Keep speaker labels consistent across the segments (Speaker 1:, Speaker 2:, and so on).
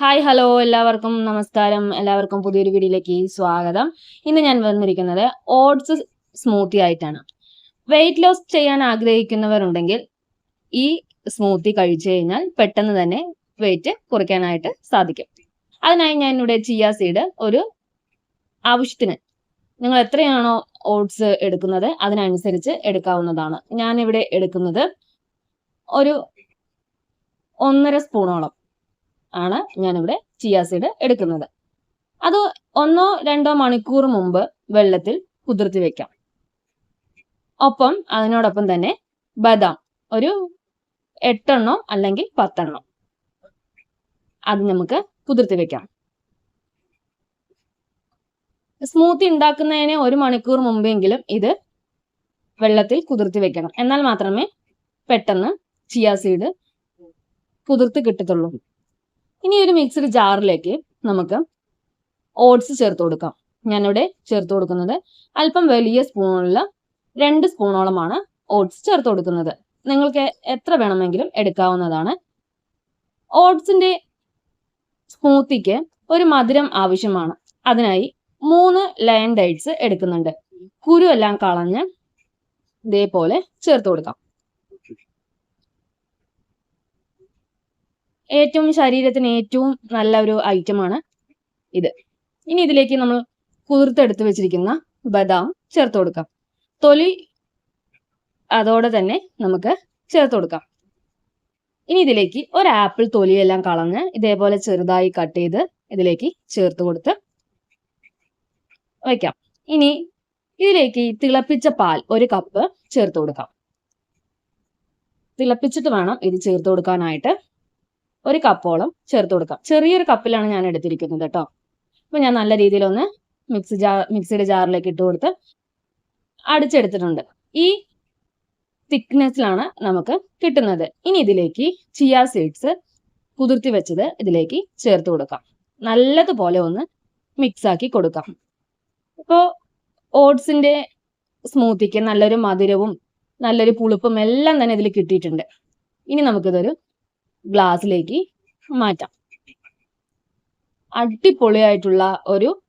Speaker 1: Hi hello എല്ലാവർക്കും നമസ്കാരം. എല്ലാവർക്കും പുതിയൊരു വീഡിയോയിലേക്ക് സ്വാഗതം. ഇന്ന് ഞാൻ വന്നിരിക്കുന്നത് ഓട്സ് സ്മൂത്തി ആയിട്ടാണ്. വെയിറ്റ് ലോസ് ചെയ്യാൻ ആഗ്രഹിക്കുന്നവരുണ്ടെങ്കിൽ ഈ സ്മൂത്തി കഴിച്ചു കഴിഞ്ഞാൽ പെട്ടെന്ന് തന്നെ വെയിറ്റ് കുറയ്ക്കാനായിട്ട് സാധിക്കും. അതിനായി ഞാൻ ഇവിടെ ചിയ സീഡ് ഒരു ആവശ്യത്തിന് നിങ്ങൾ എത്രയാണോ ഓട്സ് എടുക്കുന്നത് അതിനനുസരിച്ച് എടുക്കാവുന്നതാണ്. ഞാനിവിടെ എടുക്കുന്നത് ഒരു ഒന്നര സ്പൂണോളം ആണ് ഞാനിവിടെ ചിയാ സീഡ് എടുക്കുന്നത്. അത് ഒന്നോ രണ്ടോ മണിക്കൂർ മുമ്പ് വെള്ളത്തിൽ കുതിർത്തി വെക്കാം. ഒപ്പം അതിനോടൊപ്പം തന്നെ ബദാം ഒരു എട്ടെണ്ണോ അല്ലെങ്കിൽ പത്തെണ്ണോ അത് നമുക്ക് കുതിർത്തി വെക്കാം. സ്മൂത്തി ഉണ്ടാക്കുന്നതിന് ഒരു മണിക്കൂർ മുമ്പെങ്കിലും ഇത് വെള്ളത്തിൽ കുതിർത്തി വെക്കണം. എന്നാൽ മാത്രമേ പെട്ടെന്ന് ചിയാസീഡ് കുതിർത്ത് കിട്ടത്തുള്ളൂ. ഇനി ഒരു മിക്സഡ് ജാറിലേക്ക് നമുക്ക് ഓട്സ് ചേർത്ത് കൊടുക്കാം. ഞാനിവിടെ ചേർത്ത് കൊടുക്കുന്നത് അല്പം വലിയ സ്പൂണുള്ള രണ്ട് സ്പൂണോളമാണ് ഓട്സ് ചേർത്ത് കൊടുക്കുന്നത്. നിങ്ങൾക്ക് എത്ര വേണമെങ്കിലും എടുക്കാവുന്നതാണ്. ഓട്സിന്റെ സ്മൂത്തിക്ക് ഒരു മധുരം ആവശ്യമാണ്. അതിനായി മൂന്ന് ലയൺ ഡേറ്റ്സ് എടുക്കുന്നുണ്ട്. കുരു എല്ലാം കളഞ്ഞ് ഇതേപോലെ ചേർത്ത് കൊടുക്കാം. ഏറ്റവും ശരീരത്തിന് ഏറ്റവും നല്ല ഒരു ഐറ്റമാണ് ഇത്. ഇനി ഇതിലേക്ക് നമ്മൾ കുതിർത്തെടുത്ത് വെച്ചിരിക്കുന്ന ബദാം ചേർത്ത് കൊടുക്കാം. തൊലി അതോടെ തന്നെ നമുക്ക് ചേർത്ത് കൊടുക്കാം. ഇനി ഇതിലേക്ക് ഒരു ആപ്പിൾ തൊലിയെല്ലാം കളഞ്ഞ് ഇതേപോലെ ചെറുതായി കട്ട് ചെയ്ത് ഇതിലേക്ക് ചേർത്ത് കൊടുത്ത് വയ്ക്കാം ഇനി ഇതിലേക്ക് തിളപ്പിച്ച പാൽ ഒരു കപ്പ് ചേർത്ത് കൊടുക്കാം. തിളപ്പിച്ചിട്ട് വേണം ഇത് ചേർത്ത് കൊടുക്കാനായിട്ട്. ഒരു കപ്പോളം ചേർത്ത് കൊടുക്കാം. ചെറിയൊരു കപ്പിലാണ് ഞാൻ എടുത്തിരിക്കുന്നത് കേട്ടോ. അപ്പൊ ഞാൻ നല്ല രീതിയിലൊന്ന് മിക്സി ജാർ മിക്സിയുടെ ജാറിലേക്ക് ഇട്ട് കൊടുത്ത് അടിച്ചെടുത്തിട്ടുണ്ട്. ഈ തിക്നെസ്സിലാണ് നമുക്ക് കിട്ടുന്നത്. ഇനി ഇതിലേക്ക് ചിയ സീഡ്സ് കുതിർത്തി വെച്ചത് ഇതിലേക്ക് ചേർത്ത് കൊടുക്കാം. നല്ലതുപോലെ ഒന്ന് മിക്സ് ആക്കി കൊടുക്കാം. ഇപ്പോൾ ഓട്സിന്റെ സ്മൂത്തിക്ക് നല്ലൊരു മധുരവും നല്ലൊരു പുളിപ്പും എല്ലാം തന്നെ ഇതിൽ കിട്ടിയിട്ടുണ്ട്. ഇനി നമുക്കിതൊരു ഗ്ലാസ്സിലേക്ക് മാറ്റാം. അടിപൊളിയായിട്ടുള്ള ഒരു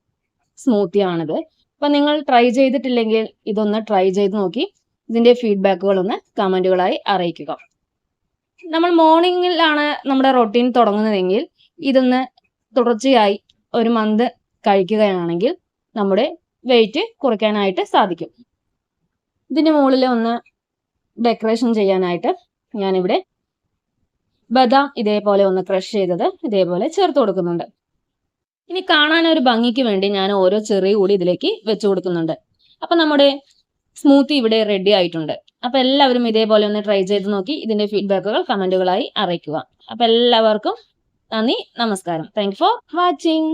Speaker 1: സ്മൂത്തി സ്മൂത്തിയാണിത്. അപ്പൊ നിങ്ങൾ ട്രൈ ചെയ്തിട്ടില്ലെങ്കിൽ ഇതൊന്ന് ട്രൈ ചെയ്ത് നോക്കി. ഇതിന്റെ ഫീഡ്ബാക്കുകൾ ഒന്ന് കമന്റുകളായി അറിയിക്കുക. നമ്മൾ മോർണിംഗിലാണ് നമ്മുടെ റൊട്ടീൻ തുടങ്ങുന്നതെങ്കിൽ ഇതൊന്ന് തുടർച്ചയായി ഒരു മന്ത് കഴിക്കുകയാണെങ്കിൽ നമ്മുടെ വെയിറ്റ് കുറയ്ക്കാനായിട്ട് സാധിക്കും. ഇതിന്റെ മുകളിൽ ഒന്ന് ഡെക്കറേഷൻ ചെയ്യാനായിട്ട് ഞാനിവിടെ ബദാം ഇതേപോലെ ഒന്ന് ക്രഷ് ചെയ്തത് ഇതേപോലെ ചേർത്ത് കൊടുക്കുന്നുണ്ട്. ഇനി കാണാൻ ഒരു ഭംഗിക്ക് വേണ്ടി ഞാൻ ഓരോ ചെറിയ കൂടി ഇതിലേക്ക് വെച്ചു കൊടുക്കുന്നുണ്ട്. അപ്പൊ നമ്മുടെ സ്മൂത്തി ഇവിടെ റെഡി ആയിട്ടുണ്ട്. അപ്പൊ എല്ലാവരും ഇതേപോലെ ഒന്ന് ട്രൈ ചെയ്ത് നോക്കി ഇതിന്റെ ഫീഡ്ബാക്കുകൾ കമന്റുകളായി അറിയിക്കുക. അപ്പൊ എല്ലാവർക്കും നന്ദി നമസ്കാരം. Thank for watching